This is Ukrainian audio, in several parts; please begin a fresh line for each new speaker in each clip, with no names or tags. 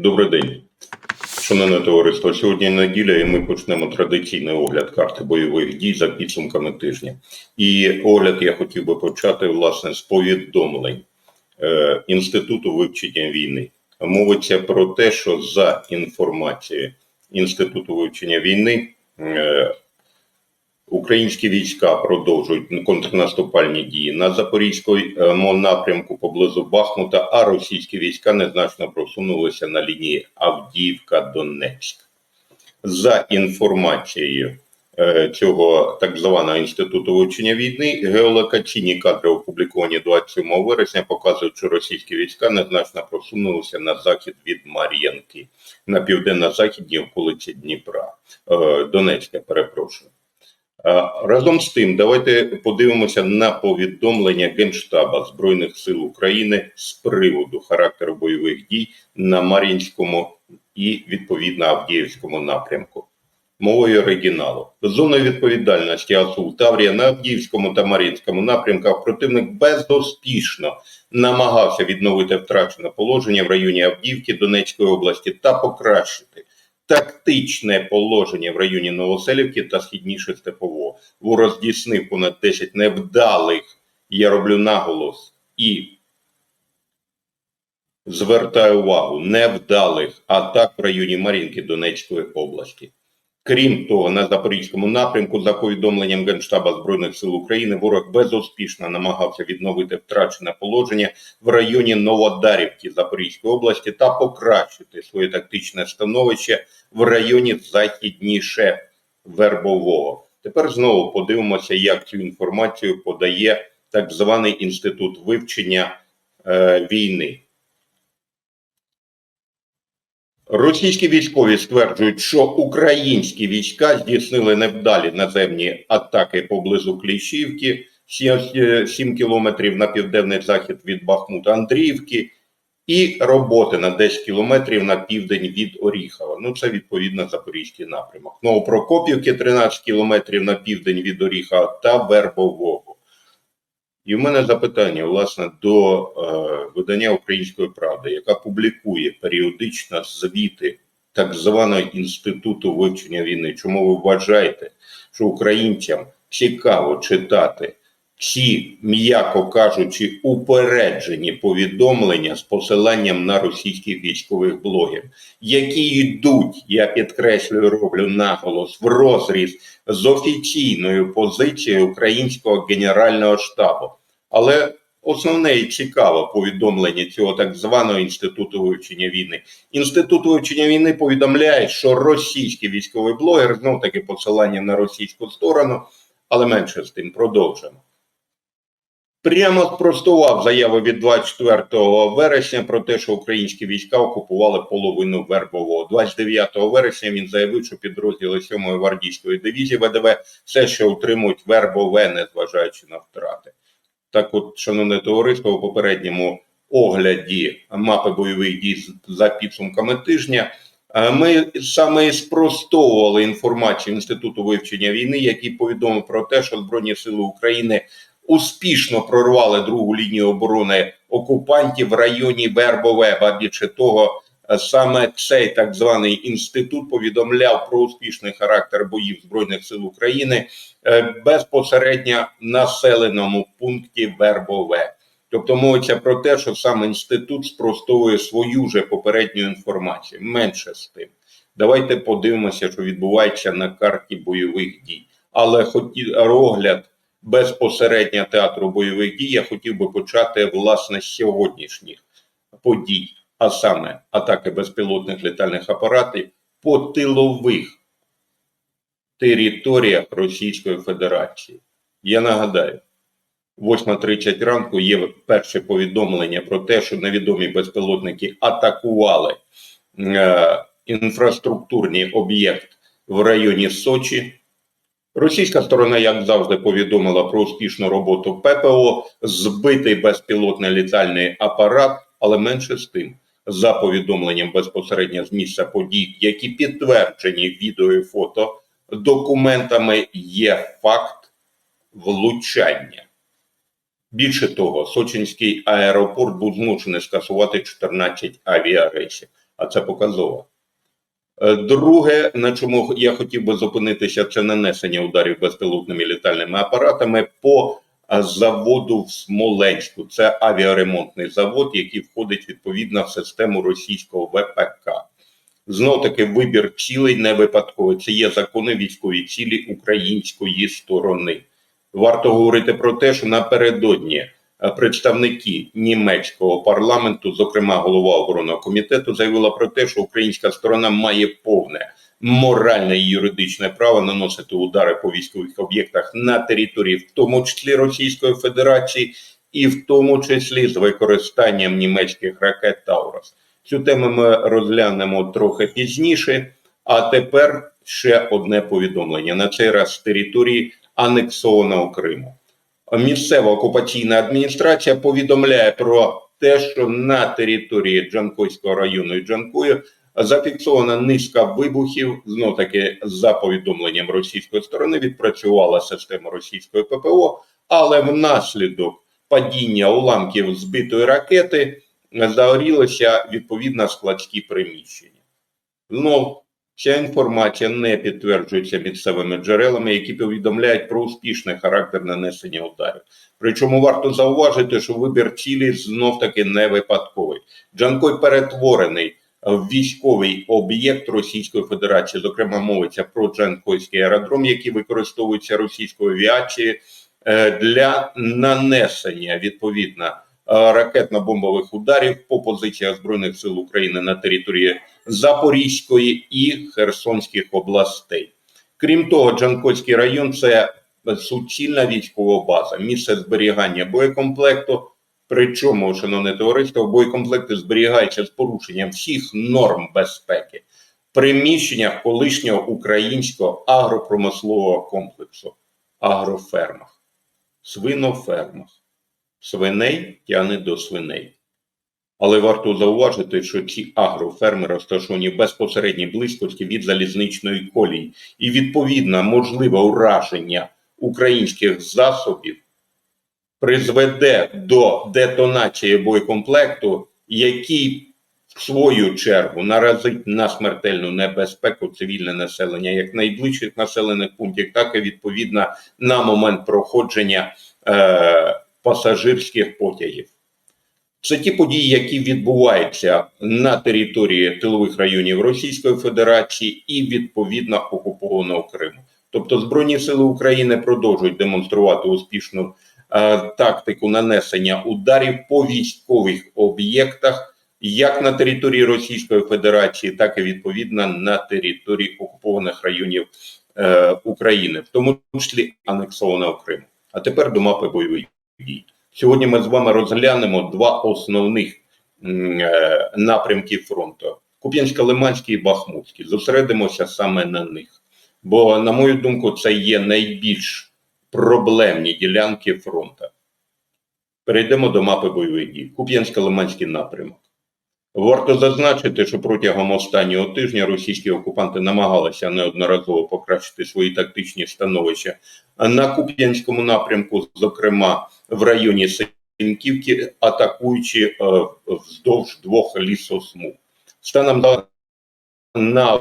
Добрий день, шановне товариство. Сьогодні неділя, і ми почнемо традиційний огляд карти бойових дій за підсумками тижня. І огляд я хотів би почати власне з повідомлень е, Інституту вивчення війни. Мовиться про те, що за інформацією Інституту вивчення війни. е, Українські війська продовжують контрнаступальні дії на Запорізькому напрямку поблизу Бахмута, а російські війська незначно просунулися на лінії Авдіївка-Донецьк. За інформацією е, цього так званого інституту вивчення війни, геолокаційні кадри, опубліковані 27 вересня, показують, що російські війська незначно просунулися на захід від Мар'янки, на південно-західній околиці Дніпра, е, Донецька, перепрошую. Е, Разом з тим, давайте подивимося на повідомлення Генштаба Збройних сил України з приводу характеру бойових дій на Мар'їнському і відповідно Авдіївському напрямку. Мовою оригіналу зоною відповідальності Асул Таврія на Авдіївському та Мар'їнському напрямках противник безуспішно намагався відновити втрачене положення в районі Авдіївки Донецької області та покращити тактичне положення в районі Новоселівки та східніше Степово. Ворог здійснив понад 10 невдалих, я роблю наголос, і звертаю увагу, невдалих атак в районі Марінки Донецької області. Крім того, на Запорізькому напрямку, за повідомленням Генштаба Збройних сил України, ворог безуспішно намагався відновити втрачене положення в районі Новодарівки Запорізької області та покращити своє тактичне становище в районі західніше Вербового. Тепер знову подивимося, як цю інформацію подає так званий інститут вивчення е, війни. Російські військові стверджують, що українські війська здійснили невдалі наземні атаки поблизу Кліщівки, 7 кілометрів на південний захід від Бахмута Андріївки, і роботи на 10 кілометрів на південь від Оріхова. Ну, це відповідно Запорізький напрямок. Новопрокопівки 13 кілометрів на південь від Оріхова та Вербового. І в мене запитання, власне, до е, видання Української правди, яка публікує періодично звіти так званого інституту вивчення війни. Чому ви вважаєте, що українцям цікаво читати ці, м'яко кажучи, упереджені повідомлення з посиланням на російських військових блогерів, які йдуть, я підкреслюю, роблю наголос в розріз з офіційною позицією українського генерального штабу. Але основне і цікаве повідомлення цього так званого інституту вивчення війни. Інститут вивчення війни повідомляє, що російський військовий блогер знов таки посилання на російську сторону, але менше з тим продовжимо. Прямо спростував заяву від 24 вересня про те, що українські війська окупували половину Вербового. 29 вересня він заявив, що підрозділи 7-ї гвардійської дивізії ВДВ все ще утримують Вербове, незважаючи на втрати. Так, от, шановне товариство, у попередньому огляді мапи бойових дій за підсумками тижня. е, Ми саме спростовували інформацію Інституту вивчення війни, який повідомив про те, що Збройні Сили України успішно прорвали другу лінію оборони окупантів в районі Вербове. А більше того, саме цей так званий інститут повідомляв про успішний характер боїв збройних сил України е, безпосередньо населеному пункті Вербове. Тобто мовиться про те, що сам інститут спростовує свою же попередню інформацію. Менше з тим. Давайте подивимося, що відбувається на карті бойових дій. Але хоті огляд безпосередньо театру бойових дій я хотів би почати власне з сьогоднішніх подій, а саме атаки безпілотних літальних апаратів по тилових територіях Російської Федерації. Я нагадаю, 8.30 ранку є перше повідомлення про те, що невідомі безпілотники атакували е, інфраструктурний об'єкт в районі Сочі. Російська сторона, як завжди, повідомила про успішну роботу ППО, збитий безпілотний літальний апарат, але менше з тим, за повідомленням безпосередньо з місця подій, які підтверджені відео і фото документами, є факт влучання. Більше того, Сочинський аеропорт був змушений скасувати 14 авіарейсів. а це показово. Е, Друге, на чому я хотів би зупинитися, це нанесення ударів безпілотними літальними апаратами по заводу в Смоленську. Це авіаремонтний завод, який входить відповідно в систему російського ВПК. Знов таки вибір цілей не випадковий. Це є закони військові цілі української сторони. Варто говорити про те, що напередодні е, представники німецького парламенту, зокрема голова оборонного комітету, заявила про те, що українська сторона має повне моральне і юридичне право наносити удари по військових об'єктах на території, в тому числі Російської Федерації, і в тому числі з використанням німецьких ракет Таурус. Цю тему ми розглянемо трохи пізніше. А тепер ще одне повідомлення на цей раз з території анексованого Криму. Місцева окупаційна адміністрація повідомляє про те, що на території Джанкойського району і Джанкою зафіксована низка вибухів. Знов таки, за повідомленням російської сторони, відпрацювала система російської ППО, але внаслідок падіння уламків збитої ракети загорілися відповідно складські приміщення. Знов ця інформація не підтверджується місцевими джерелами, які повідомляють про успішний характер нанесення ударів. Причому варто зауважити, що вибір цілі знов таки не випадковий. Джанкой перетворений військовий об'єкт Російської Федерації. Зокрема, мовиться про Джанкойський аеродром, який використовується російською авіацією е, для нанесення відповідно е, ракетно-бомбових ударів по позиціях збройних сил України на території Запорізької і Херсонських областей. Крім того, Джанкойський район це суцільна військова база, місце зберігання боєкомплекту. Причому, шановне товариство, боєкомплекти зберігаються з порушенням всіх норм безпеки в приміщеннях колишнього українського агропромислового комплексу, агрофермах, свинофермах. Свиней тягне до свиней. Але варто зауважити, що ці агроферми розташовані безпосередній близькості від залізничної колії, і відповідно можливе ураження українських засобів призведе до детонації боєкомплекту, який в свою чергу наразить на смертельну небезпеку цивільне населення, як найближчих населених пунктів, так і відповідно на момент проходження е, пасажирських потягів. Це ті події, які відбуваються на території тилових районів Російської Федерації і відповідно окупованого Криму. Тобто Збройні Сили України продовжують демонструвати успішну тактику нанесення ударів по військових об'єктах, як на території Російської Федерації, так і відповідно на території окупованих районів е, України, в тому числі анексованого Криму. А тепер до мапи бойових дій. Сьогодні ми з вами розглянемо два основних е, напрямки фронту: Куп'янсько-Лиманський і Бахмутський. Зосередимося саме на них. Бо, на мою думку, це є найбільш проблемні ділянки фронту. Перейдемо до мапи бойових дій. Куп'янсько-Лиманський напрямок. Варто зазначити, що протягом останнього тижня російські окупанти намагалися неодноразово покращити свої тактичні становища на Куп'янському напрямку, зокрема в районі Синьківки, атакуючи е, вздовж двох лісосмуг. Станом на,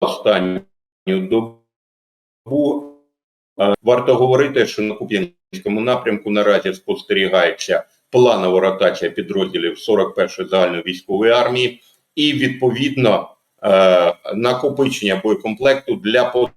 останню добу варто говорити, що на Куп'янському напрямку наразі спостерігається планова ротація підрозділів 41-ї загальної військової армії і відповідно е, накопичення боєкомплекту для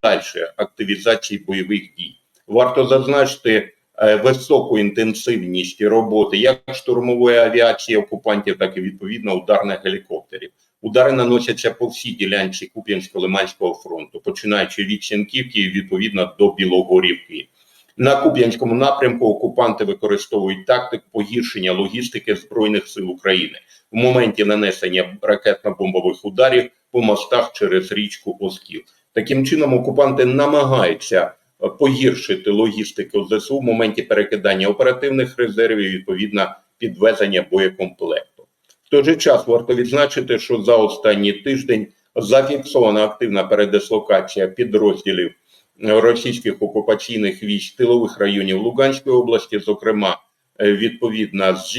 подальшої активізації бойових дій. Варто зазначити е, високу інтенсивність роботи як штурмової авіації окупантів, так і відповідно ударних гелікоптерів. Удари наносяться по всій ділянці Куп'янсько-Лиманського фронту, починаючи від Сінківки і відповідно до Білогорівки. На Куп'янському напрямку окупанти використовують тактику погіршення логістики Збройних сил України в моменті нанесення ракетно-бомбових ударів по мостах через річку Оскіл. Таким чином, окупанти намагаються е, погіршити логістику ЗСУ в моменті перекидання оперативних резервів, відповідно підвезення боєкомплекту. Той же час варто відзначити, що за останній тиждень зафіксована активна передислокація підрозділів російських окупаційних військ тилових районів Луганської області, зокрема, е, відповідно з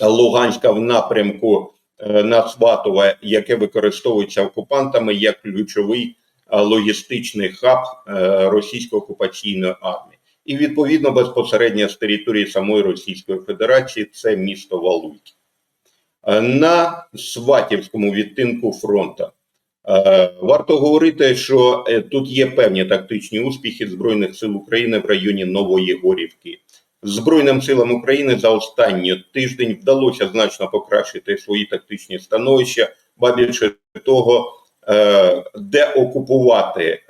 Луганська в напрямку е, на Сватове, яке використовується окупантами як ключовий е, логістичний хаб російської окупаційної армії. І відповідно безпосередньо з території самої Російської Федерації це місто Валуйки. Е, На Сватівському відтинку фронту е, варто говорити, що е, тут є певні тактичні успіхи Збройних сил України в районі Нової Горівки. Збройним силам України за останній тиждень вдалося значно покращити свої тактичні становища, ба більше того, де окупувати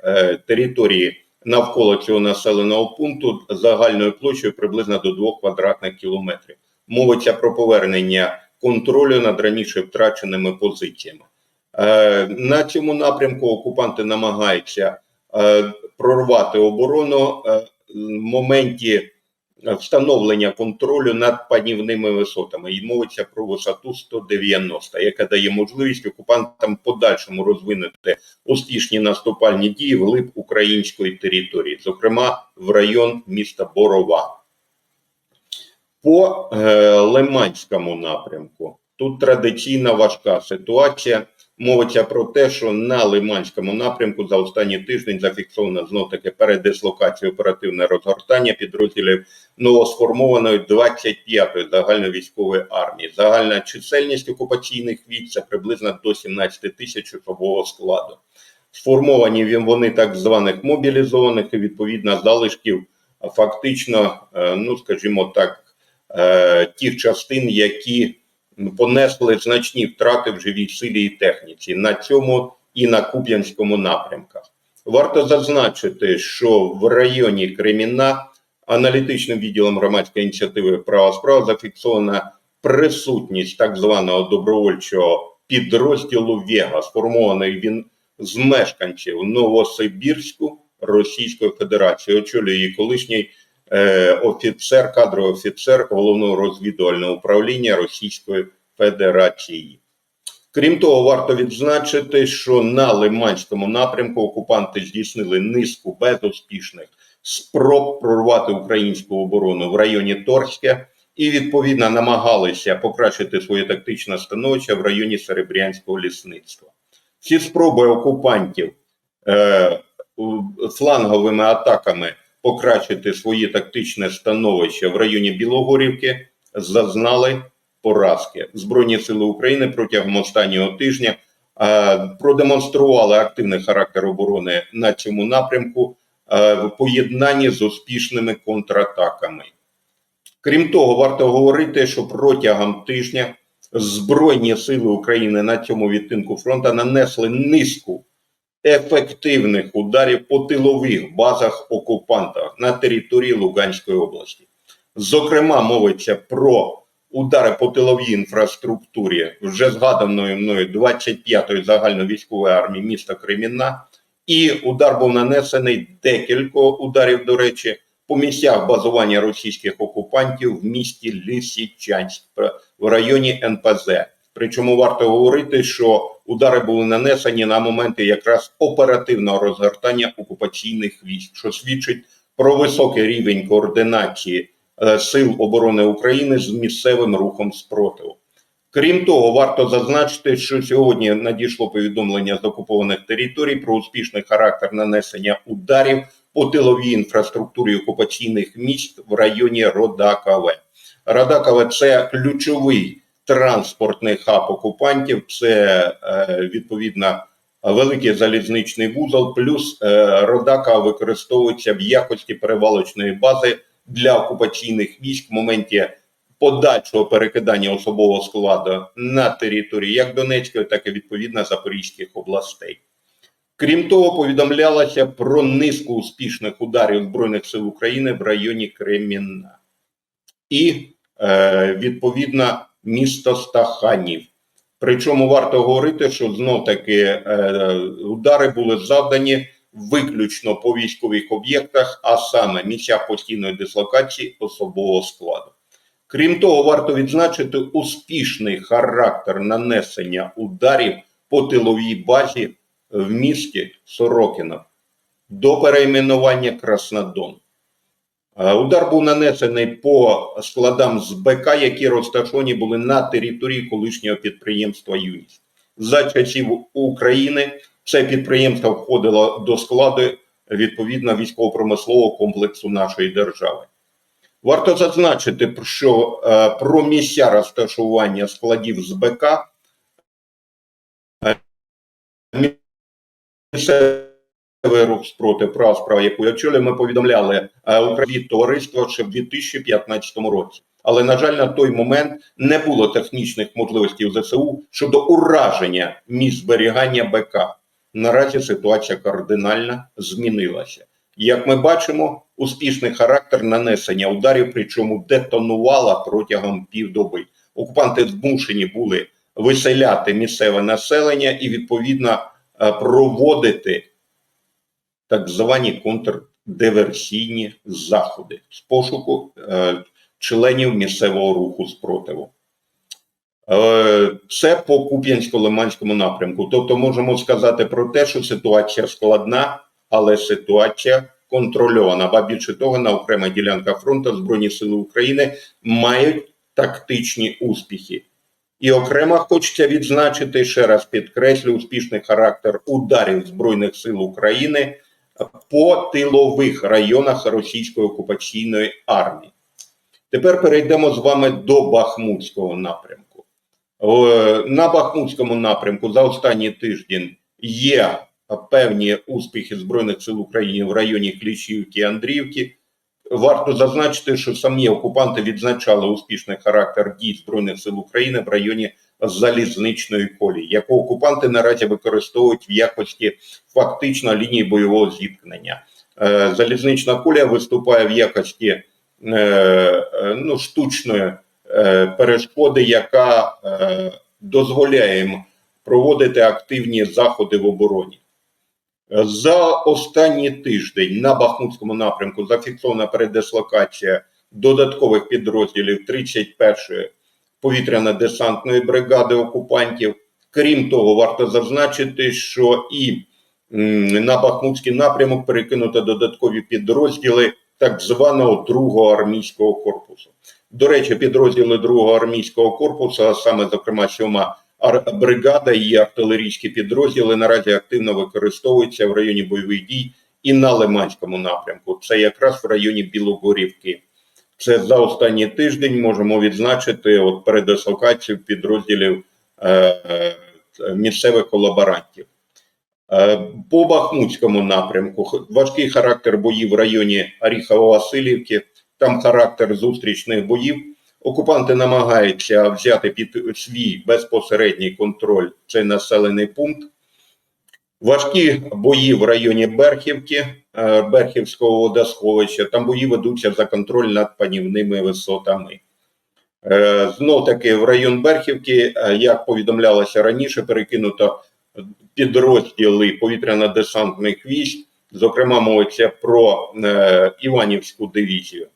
території навколо цього населеного пункту загальною площею приблизно до 2 квадратних кілометрів. Мовиться про повернення контролю над раніше втраченими позиціями. Е, На цьому напрямку окупанти намагаються е, прорвати оборону е, в моменті встановлення контролю над панівними висотами. І мовиться про висоту 190, яка дає можливість окупантам подальшому розвинути успішні наступальні дії вглиб української території, зокрема в район міста Борова. По е, Лиманському напрямку тут традиційна важка ситуація. Мовиться про те, що на Лиманському напрямку за останній тиждень зафіксовано знов таки передислокація оперативне розгортання підрозділів новосформованої 25-ї загальновійськової армії. Загальна чисельність окупаційних військ це приблизно до 17 тисяч особового складу. Сформовані вони так званих мобілізованих і відповідно залишків фактично, е, ну скажімо так, е, тих частин, які понесли значні втрати в живій силі і техніці на цьому і на Куп'янському напрямках. Варто зазначити, що в районі Креміна аналітичним відділом громадської ініціативи права справа зафіксована присутність так званого добровольчого підрозділу Вега, сформований він з мешканців Новосибірську Російської Федерації. Очолює колишній офіцер, кадровий офіцер головного розвідувального управління Російської Федерації. Крім того, варто відзначити, що на Лиманському напрямку окупанти здійснили низку безуспішних спроб прорвати українську оборону в районі Торське і відповідно намагалися покращити своє тактичне становище в районі Серебрянського лісництва. Ці спроби окупантів е, фланговими атаками покращити своє тактичне становище в районі Білогорівки зазнали поразки. Збройні сили України протягом останнього тижня е, продемонстрували активний характер оборони на цьому напрямку е, в поєднанні з успішними контратаками. Крім того, варто говорити, що протягом тижня Збройні сили України на цьому відтинку фронту нанесли низку ефективних ударів по тилових базах окупанта на території Луганської області. Зокрема, мовиться про удари по тиловій інфраструктурі вже згаданої мною 25-ї загальновійськової армії міста Кремінна, і удар був нанесений декілька ударів, до речі, по місцях базування російських окупантів в місті Лисичанськ в районі НПЗ. Причому варто говорити, що удари були нанесені на моменти якраз оперативного розгортання окупаційних військ, що свідчить про високий рівень координації е, сил оборони України з місцевим рухом спротиву. Крім того, варто зазначити, що сьогодні надійшло повідомлення з окупованих територій про успішний характер нанесення ударів по тиловій інфраструктурі окупаційних міст в районі Родакове. Родакове це ключовий транспортний хаб окупантів, це е, відповідно великий залізничний вузол, плюс е, Родака використовується в якості перевалочної бази для окупаційних військ в моменті подальшого перекидання особового складу на території як Донецької, так і відповідно Запорізьких областей. Крім того, повідомлялося про низку успішних ударів Збройних сил України в районі Кремінна. І е, відповідно місто Стаханів. Причому варто говорити, що знов таки е, удари були завдані виключно по військових об'єктах, а саме місцях постійної дислокації особового складу. Крім того, варто відзначити успішний характер нанесення ударів по тиловій базі в місті Сорокіно до перейменування Краснодон. Е, Удар був нанесений по складам з БК, які розташовані були на території колишнього підприємства Юніс. За часів України це підприємство входило до складу відповідно військово-промислового комплексу нашої держави. Варто зазначити, що е, про місця розташування складів з БК е, рух спроти прав справ, яку я чули, ми повідомляли е, Україні товариство ще в 2015 році. Але, на жаль, на той момент не було технічних можливостей у ЗСУ щодо ураження місць зберігання БК. Наразі ситуація кардинально змінилася. Як ми бачимо, успішний характер нанесення ударів, причому детонувала протягом півдоби. Окупанти змушені були виселяти місцеве населення і відповідно е, проводити так звані контрдиверсійні заходи з пошуку е, членів місцевого руху спротиву. Е, Це по Куп'янсько-Лиманському напрямку. Тобто можемо сказати про те, що ситуація складна, але ситуація контрольована. Ба більше того, на окремих ділянках фронту Збройні Сили України мають тактичні успіхи. І окремо хочеться відзначити ще раз підкреслю успішний характер ударів Збройних сил України по тилових районах російської окупаційної армії. Тепер перейдемо з вами до Бахмутського напрямку. Е, На Бахмутському напрямку за останній тиждень є певні успіхи Збройних сил України в районі Кліщівки і Андріївки. Варто зазначити, що самі окупанти відзначали успішний характер дій Збройних сил України в районі залізничної колії, яку окупанти наразі використовують в якості фактично лінії бойового зіткнення. Е, Залізнична колія виступає в якості е, е, ну, штучної перешкоди, яка дозволяє їм проводити активні заходи в обороні. За останній тиждень на Бахмутському напрямку зафіксована передислокація додаткових підрозділів 31-ї повітряно-десантної бригади окупантів. Крім того, варто зазначити, що і на Бахмутський напрямок перекинуто додаткові підрозділи так званого другого армійського корпусу. До речі, підрозділи другого армійського корпусу, а саме, зокрема, сьома бригада і артилерійські підрозділи наразі активно використовуються в районі бойових дій і на Лиманському напрямку. Це якраз в районі Білогорівки. Це за останній тиждень можемо відзначити от передислокацію підрозділів е, е, місцевих колаборантів. Е, По Бахмутському напрямку важкий характер боїв в районі Оріхово-Василівки, там характер зустрічних боїв. Окупанти намагаються взяти під свій безпосередній контроль цей населений пункт. Важкі бої в районі Берхівки, е, Берхівського водосховища. Там бої ведуться за контроль над панівними висотами. Е, Знов таки в район Берхівки, е, як повідомлялося раніше, перекинуто підрозділи повітряно-десантних військ. Зокрема, мовиться про Іванівську дивізію.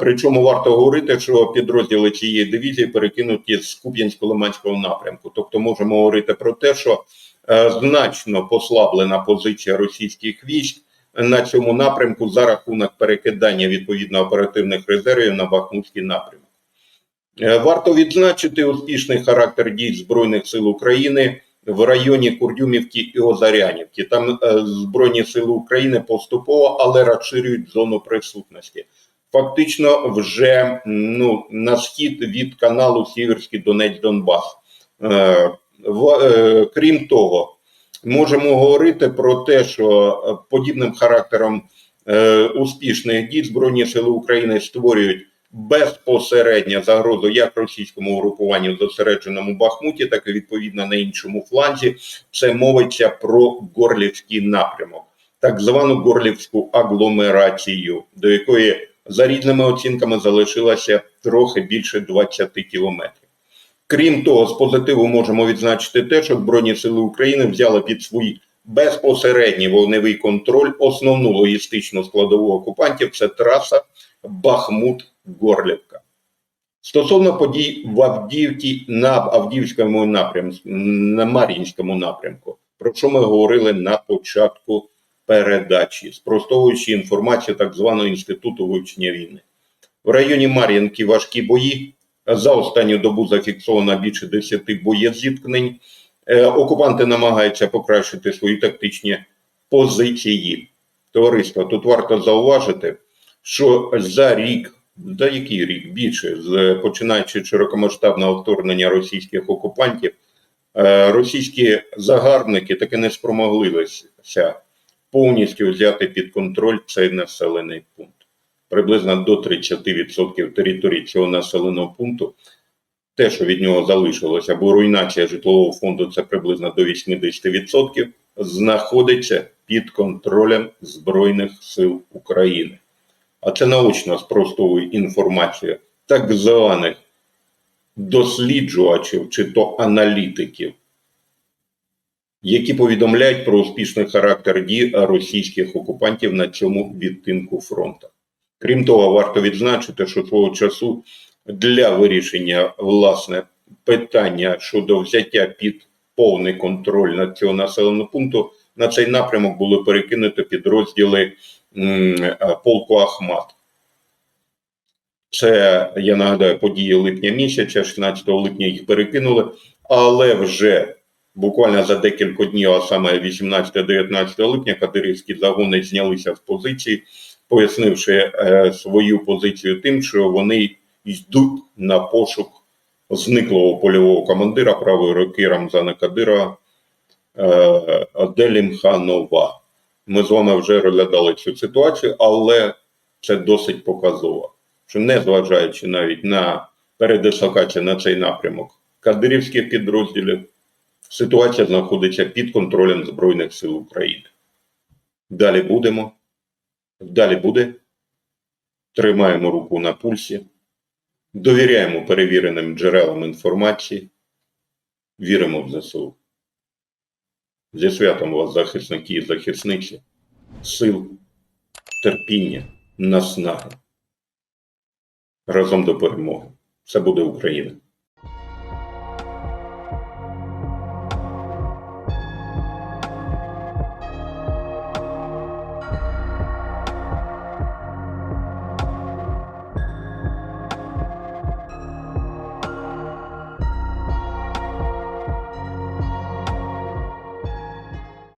Причому варто говорити, що підрозділи цієї дивізії перекинуті з Куп'янсько-Лиманського напрямку. Тобто можемо говорити про те, що значно послаблена позиція російських військ на цьому напрямку за рахунок перекидання відповідно оперативних резервів на Бахмутський напрямок. Е, Варто відзначити успішний характер дій Збройних сил України в районі Курдюмівки і Озарянівки. Там е, Збройні сили України поступово, але розширюють зону присутності. Фактично, вже ну, на схід від каналу Сіверський Донець В, е, крім того, можемо говорити про те, що е, подібним характером е, успішних дій Збройні сили України створюють безпосередньо загрозу як російському угрупуванню зосередженому Бахмуті, так і відповідно на іншому фланзі. Це мовиться про Горлівський напрямок, так звану Горлівську агломерацію, до якої за різними оцінками залишилося трохи більше 20 кілометрів. Крім того, з позитиву можемо відзначити те, що Збройні сили України взяли під свій безпосередній вогневий контроль основну логістичну складову окупантів це траса Бахмут-Горлівка. Стосовно подій в Авдіївці на Авдіївському напрямку, на Мар'їнському напрямку, про що ми говорили на початку передачі, спростовуючи інформацію так званого інституту вивчення війни. В районі Мар'їнки важкі бої. За останню добу зафіксовано більше 10 боєзіткнень. Е, Окупанти намагаються покращити свої тактичні позиції. Товариство, тут варто зауважити, що за рік, за який рік більше, починаючи широкомасштабного вторгнення російських окупантів, е, російські загарбники таки не спромоглися повністю взяти під контроль цей населений пункт. Приблизно до 30% території цього населеного пункту, те, що від нього залишилося, бо руйнація житлового фонду це приблизно до 80%, знаходиться під контролем Збройних сил України. А це наочно спростовує інформацію так званих досліджувачів чи то аналітиків, які повідомляють про успішний характер дій російських окупантів на цьому відтинку фронту. Крім того, варто відзначити, що свого часу для вирішення власне питання щодо взяття під повний контроль над цього населеного пункту на цей напрямок були перекинуті підрозділи е, полку Ахмат. Це, я нагадаю, події липня місяця, 16 липня їх перекинули, але вже буквально за декілька днів, а саме 18-19 липня, кадирівські загони знялися з позиції, пояснивши е, свою позицію тим, що вони йдуть на пошук зниклого польового командира правої руки Рамзана Кадира е, Делімханова. Ми з вами вже розглядали цю ситуацію, але це досить показово, що незважаючи навіть на передислокацію на цей напрямок кадирівських підрозділів, ситуація знаходиться під контролем Збройних сил України. Далі будемо. Далі буде. Тримаємо руку на пульсі, довіряємо перевіреним джерелам інформації, віримо в ЗСУ. Зі святом вас, захисники і захисниці, сил, терпіння, наснаги. Разом до перемоги. Це буде Україна.